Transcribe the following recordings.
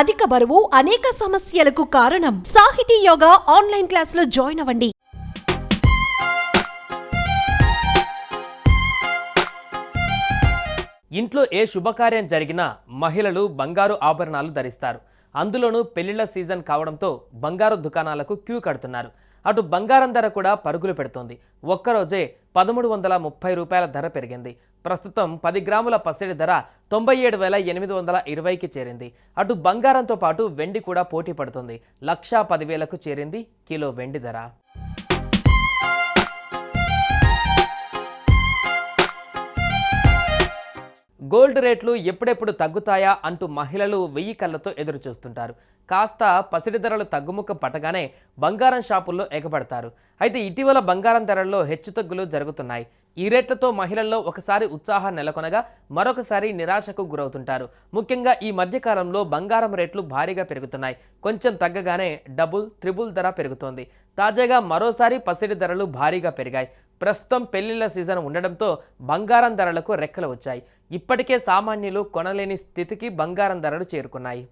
అధిక బరువు అనేక సమస్యలకు కారణం. సాహితీ యోగా ఆన్లైన్ క్లాసులో జాయిన్ అవ్వండి. ఇంట్లో ఏ శుభకార్యం జరిగినా మహిళలు బంగారు ఆభరణాలు ధరిస్తారు. అందులోనూ పెళ్ళిళ్ళ సీజన్ కావడంతో బంగారు దుకాణాలకు క్యూ కడుతున్నారు. అటు బంగారం ధర కూడా పరుగులు పెడుతోంది. ఒక్కరోజే పదమూడు వందల ముప్పై రూపాయల ధర పెరిగింది. ప్రస్తుతం పది గ్రాముల పసిడి ధర తొంభై ఏడు వేల ఎనిమిది వందల ఇరవైకి చేరింది. అటు బంగారంతో పాటు వెండి కూడా పోటీ పడుతుంది. లక్షా పదివేలకు చేరింది కిలో వెండి ధర. గోల్డ్ రేట్లు ఎప్పుడెప్పుడు తగ్గుతాయా అంటూ మహిళలు వెయ్యి కళ్ళతో ఎదురు చూస్తుంటారు కాస్త పసిడి ధరలు తగ్గుముఖం పట్టగానే బంగారం షాపుల్లో ఎగబడతారు అయితే ఇటీవల బంగారం ధరల్లో హెచ్చుతగ్గులు జరుగుతున్నాయి. ఈ రేట్లతో మహిళల్లో ఒకసారి ఉత్సాహం నెలకొనగా మరొకసారి నిరాశకు గురవుతుంటారు. ముఖ్యంగా ఈ మధ్యకాలంలో బంగారం రేట్లు భారీగా పెరుగుతున్నాయి. కొంచెం తగ్గగానే డబుల్ త్రిబుల్ ధర పెరుగుతోంది. తాజాగా మరోసారి పసిడి ధరలు భారీగా పెరిగాయి. ప్రస్తుతం పెళ్ళిళ్ళ సీజన్ ఉండడంతో బంగారం ధరలకు రెక్కలు వచ్చాయి. ఇప్పటికే సామాన్యులు కొనలేని స్థితికి బంగారం ధరలు చేరుకున్నాయి.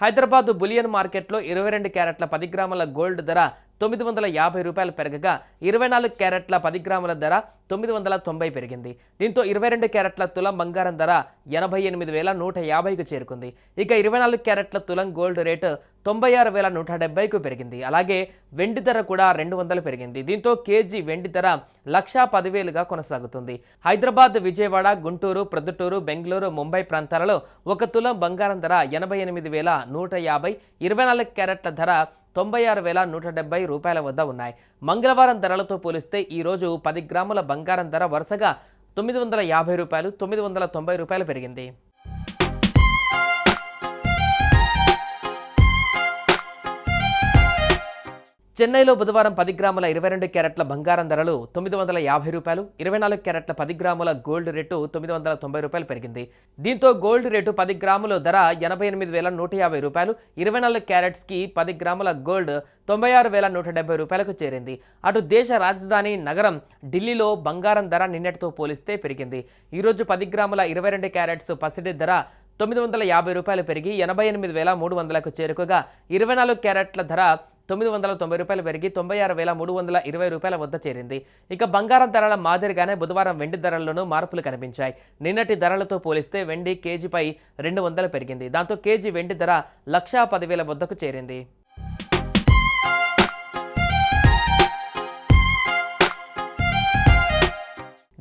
హైదరాబాద్ బులియన్ మార్కెట్లో ఇరవై రెండు క్యారెట్ల పది గ్రాముల గోల్డ్ ధర తొమ్మిది వందల యాభై రూపాయలు పెరగగా ఇరవై నాలుగు క్యారెట్ల పది గ్రాముల ధర తొమ్మిది వందల తొంభై పెరిగింది. దీంతో ఇరవై రెండు క్యారెట్ల తులం బంగారం ధర ఎనభై ఎనిమిది వేల నూట యాభైకు చేరుకుంది. ఇక ఇరవై నాలుగు క్యారెట్ల తులం గోల్డ్ రేటు తొంభై ఆరు వేల నూట డెబ్బైకు పెరిగింది. అలాగే వెండి ధర కూడా రెండు వందలు పెరిగింది. దీంతో కేజీ వెండి ధర లక్షా పదివేలుగా కొనసాగుతుంది. హైదరాబాద్ విజయవాడ గుంటూరు ప్రొద్దుటూరు బెంగళూరు ముంబై ప్రాంతాలలో ఒక తులం బంగారం ధర ఎనభై ఎనిమిది వేల నూట యాభై ఇరవై నాలుగు క్యారెట్ల ధర తొంభై ఆరు వేల నూట డెబ్బై రూపాయల వద్ద ఉన్నాయి. మంగళవారం ధరలతో పోలిస్తే ఈ రోజు పది గ్రాముల బంగారం ధర వరుసగా తొమ్మిది వందల యాభై రూపాయలు తొమ్మిది వందల తొంభై రూపాయలు పెరిగింది. చెన్నైలో బుధవారం పది గ్రాముల ఇరవై రెండు క్యారెట్ల బంగారం ధరలు తొమ్మిది వందల యాభై రూపాయలు ఇరవై నాలుగు క్యారెట్ల పది గ్రాముల గోల్డ్ రేటు తొమ్మిది వందల తొంభై రూపాయలు పెరిగింది. దీంతో గోల్డ్ రేటు పది గ్రాముల ధర ఎనభై ఎనిమిది వేల నూట యాభై రూపాయలు ఇరవై నాలుగు క్యారెట్స్కి పది గ్రాముల గోల్డ్ తొంభై ఆరు వేల నూట డెబ్బై రూపాయలకు చేరింది. అటు దేశ రాజధాని నగరం ఢిల్లీలో బంగారం ధర నిన్నటితో పోలిస్తే పెరిగింది. ఈరోజు పది గ్రాముల ఇరవై రెండు క్యారెట్స్ పసిడి ధర తొమ్మిది వందల యాభై రూపాయలు పెరిగి ఎనభై ఎనిమిది వేల మూడు వందలకు చేరుకోగా ఇరవై నాలుగు క్యారెట్ల ధర తొమ్మిది వందల తొంభై రూపాయలు పెరిగి తొంభై ఆరు వేల మూడు వందల ఇరవై రూపాయల వద్ద చేరింది. ఇక బంగారం ధరల మాదిరిగానే బుధవారం వెండి ధరల్లోనూ మార్పులు కనిపించాయి. నిన్నటి ధరలతో పోలిస్తే వెండి కేజీపై రెండు వందలు పెరిగింది. దాంతో కేజీ వెండి ధర లక్షా పదివేల వద్దకు చేరింది.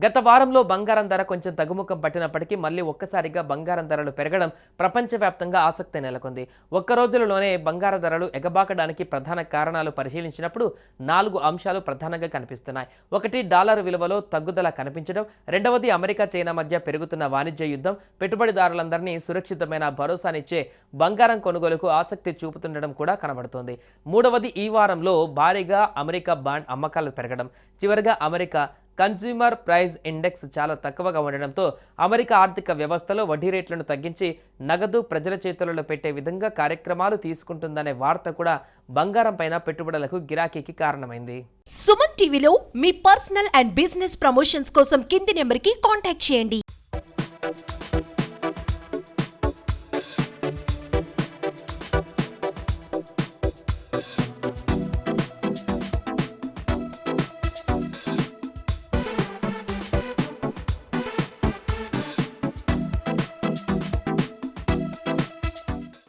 గత వారంలో బంగారం ధర కొంచెం తగ్గుముఖం పట్టినప్పటికీ మళ్ళీ ఒక్కసారిగా బంగారం ధరలు పెరగడం ప్రపంచవ్యాప్తంగా ఆసక్తి నెలకొంది. ఒక్క రోజులలోనే బంగార ధరలు ఎగబాకడానికి ప్రధాన కారణాలు పరిశీలించినప్పుడు నాలుగు అంశాలు ప్రధానంగా కనిపిస్తున్నాయి. ఒకటి డాలర్ విలువలో తగ్గుదల కనిపించడం. రెండవది అమెరికా చైనా మధ్య పెరుగుతున్న వాణిజ్య యుద్ధం. పెట్టుబడిదారులందరినీ సురక్షితమైన భరోసానిచ్చే బంగారం కొనుగోలుకు ఆసక్తి చూపుతుండడం కూడా కనబడుతోంది. మూడవది ఈ వారంలో భారీగా అమెరికా బాండ్ అమ్మకాలు పెరగడం. చివరిగా అమెరికా కన్స్యూమర్ ప్రైస్ ఇండెక్స్ చాలా తక్కువగా ఉండడంతో అమెరికా ఆర్థిక వ్యవస్థలో వడ్డీ రేట్లను తగ్గించి నగదు ప్రజల చేతులలో పెట్టే విధంగా కార్యక్రమాలు తీసుకుంటుందనే వార్త కూడా బంగారం పైన పెట్టుబడులకు గిరాకీకి కారణమైంది. సుమన్ టీవీలో మీ పర్సనల్ అండ్ బిజినెస్ ప్రమోషన్స్ కోసం కింది నెంబర్కి కాంటాక్ట్ చేయండి.